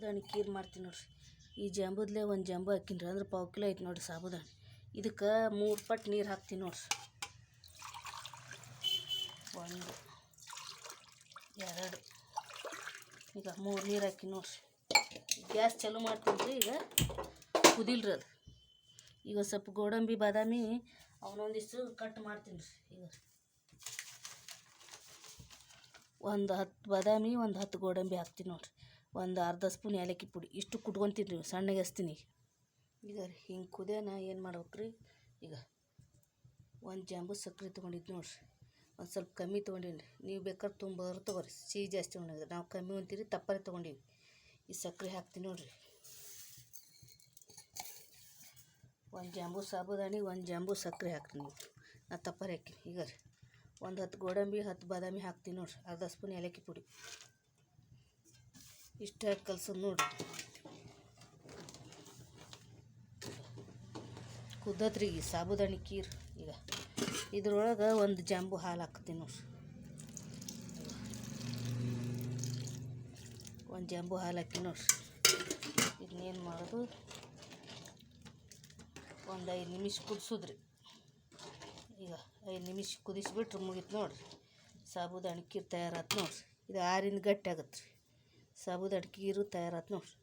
ಸಾಬುದಾಣಿ ಖೀರ್ ಮಾಡ್ತೀನಿ ನೋಡ್ರಿ. ಈ ಜಂಬುದ್ಲೆ ಒಂದು ಜಂಬು ಹಾಕಿನ್ರಿ, ಅಂದ್ರೆ ಪಾವು ಕಿಲೋ ಐತೆ ನೋಡಿರಿ ಸಾಬುದಾಣಿ. ಇದಕ್ಕೆ ಮೂರು ಪಟ್ಟು ನೀರು ಹಾಕ್ತೀನಿ ನೋಡ್ರಿ. ಒಂದು, ಎರಡು. ಈಗ ಮೂರು ನೀರು ಹಾಕಿ ನೋಡ್ರಿ. ಗ್ಯಾಸ್ ಚಾಲೂ ಮಾಡ್ತೀನಿ ಈಗ ಕುದಿಲ್ರಿ ಅದು. ಈಗ ಸ್ವಲ್ಪ ಗೋಡಂಬಿ, ಬಾದಾಮಿ, ಅವನೊಂದಿಷ್ಟು ಕಟ್ ಮಾಡ್ತೀನಿ ರೀ ಈಗ. ಒಂದು ಹತ್ತು ಬಾದಾಮಿ, ಒಂದು ಹತ್ತು ಗೋಡಂಬಿ ಹಾಕ್ತೀನಿ ನೋಡ್ರಿ. ಒಂದು ಅರ್ಧ ಸ್ಪೂನ್ ಏಲಕ್ಕಿ ಪುಡಿ. ಇಷ್ಟು ಕುಟ್ಕೊತೀನಿ ರೀ, ಸಣ್ಣಗೆ ಹಚ್ತೀನಿ ಈಗ ರೀ, ಹಿಂಗೆ ಕುದಿಯೋಣ ಏನು ಮಾಡ್ಬೇಕ್ರಿ? ಈಗ ಒಂದು ಜಾಂಬು ಸಕ್ಕರೆ ತೊಗೊಂಡಿದ್ದು ನೋಡ್ರಿ. ಒಂದು ಸ್ವಲ್ಪ ಕಮ್ಮಿ ತೊಗೊಂಡೀನಿ ರೀ. ನೀವು ಬೇಕಾದ್ರೆ ತುಂಬೋರು ತೊಗೊರಿ. ಸಿಹಿ ಜಾಸ್ತಿ ತೊಗೊಂಡಿದ್ರೆ ನಾವು ಕಮ್ಮಿ ಅಂತೀರಿ ತಪ್ಪರೆ ತೊಗೊಂಡೀವಿ. ಈ ಸಕ್ಕರೆ ಹಾಕ್ತೀನಿ ನೋಡ್ರಿ. ಒಂದು ಜಾಂಬು ಸಾಬುದಾನಿ ಒಂದು ಜಾಂಬು ಸಕ್ಕರೆ ಹಾಕ್ತೀನಿ ನೀವು ನಾ ತಪ್ಪರೆ ಹಾಕಿ ಈಗ ರೀ, ಒಂದು ಹತ್ತು ಗೋಡಂಬಿ, ಹತ್ತು ಬಾದಾಮಿ ಹಾಕ್ತೀನಿ ನೋಡ್ರಿ. ಅರ್ಧ ಸ್ಪೂನ್ ಏಲಕ್ಕಿ ಪುಡಿ. ಇಷ್ಟು ಹಾಕಿ ನೋಡಿ. ಕುದ್ರಿ ಕುದ್ದತ್ರಿ ಈ ಸಾಬುದಾಣಿ ಕೀರ್. ಈಗ ಇದ್ರೊಳಗೆ ಒಂದು ಜಾಂಬು ಹಾಲು ಹಾಕ್ತೀನಿ ನೋಡ್ರಿ ಒಂದು ಜಾಂಬು ಹಾಲು ಹಾಕಿ ನೋಡ್ರಿ ಇದನ್ನೇನು ಮಾಡೋದು? ಒಂದು ಐದು ನಿಮಿಷ ಕುದಿಸಿದ್ರಿ ಈಗ ಐದು ನಿಮಿಷ ಕುದಿಸಿಬಿಟ್ರೆ ಮುಗೀತು ನೋಡ್ರಿ. ಸಾಬುದಾಣಿ ಕೀರು ತಯಾರಾತು ನೋಡ್ರಿ. ಇದು ಆರಿಂದ ಗಟ್ಟಿ ಆಗತ್ತೆ ರೀ ಸಾಬುದಾಣಿ ಕೀರು ತಯಾರಾತು ನೋಡ್ರಿ